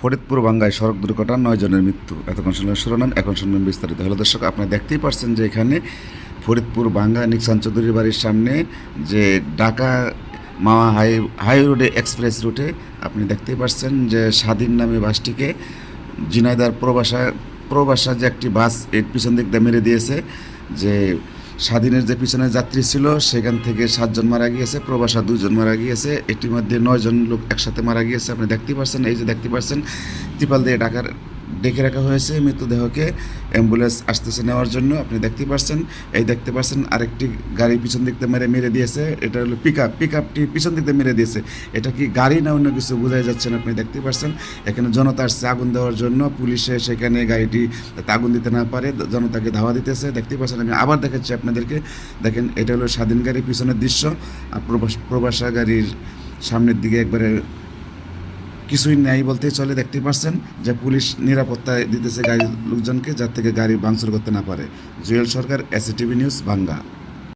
ফরিদপুর বাঙ্গায় সড়ক দুর্ঘটনা, নয় জনের মৃত্যু। এতক্ষণ শুনলেন শিরোনাম, এখন শুনবেন বিস্তারিত। হলো দর্শক আপনারা দেখতেই পারছেন যে এখানে ফরিদপুর বাঙ্গা নিক্সান চৌধুরীর বাড়ির সামনে যে ঢাকা মাওয়া হাই হাই রোডে এক্সপ্রেস রুটে আপনি দেখতেই পারছেন যে স্বাধীন নামে বাসটিকে জিনাইদার প্রবাসা প্রবাসা যে একটি বাসের পিছন দিক দিয়ে মেরে দিয়েছে, যে স্বাধীনের যে পিছনে যাত্রী ছিল, সেখান থেকে সাতজন মারা গিয়েছে, প্রবাসা দুজন মারা গিয়েছে এটির মধ্যে নয়জন লোক একসাথে মারা গিয়েছে। আপনি দেখতে পাচ্ছেন এই যে দেখতে পাচ্ছেন ত্রিপাল দিয়ে ঢাকার ডেকে রাখা হয়েছে মৃতদেহকে। অ্যাম্বুলেন্স আসতেছে নেওয়ার জন্য, আপনি দেখতে পাচ্ছেন এই দেখতে পাচ্ছেন আরেকটি গাড়ি পিছন দিক দিয়ে মেরে মেরে দিয়েছে। এটা হলো পিক আপ পিক আপটি পিছন দিক দিয়ে মেরে দিয়েছে। এটা কি গাড়ি না অন্য কিছু বোঝাই যাচ্ছে না, আপনি দেখতে পাচ্ছেন এখানে জনতা আসছে আগুন দেওয়ার জন্য। পুলিশে সেখানে গাড়িটি আগুন দিতে না পারে, জনতাকে ধাওয়া দিতেছে। দেখতে পাচ্ছেন, আমি আবার দেখাচ্ছি আপনাদেরকে। দেখেন, এটা হলো স্বাধীন গাড়ির পিছনের দৃশ্য। আর প্রবাস, প্রবাসা গাড়ির সামনের দিকে একবারে কিছুই নেই বলতেই চলে দেখতে পাচ্ছেন যে পুলিশ নিরাপত্তা দিতেছে গাড়ির লোকজনকে, যার থেকে গাড়ি ভাঙচুর করতে না পারে। জুয়েল সরকার এসিটিভি নিউজ বাঙ্গা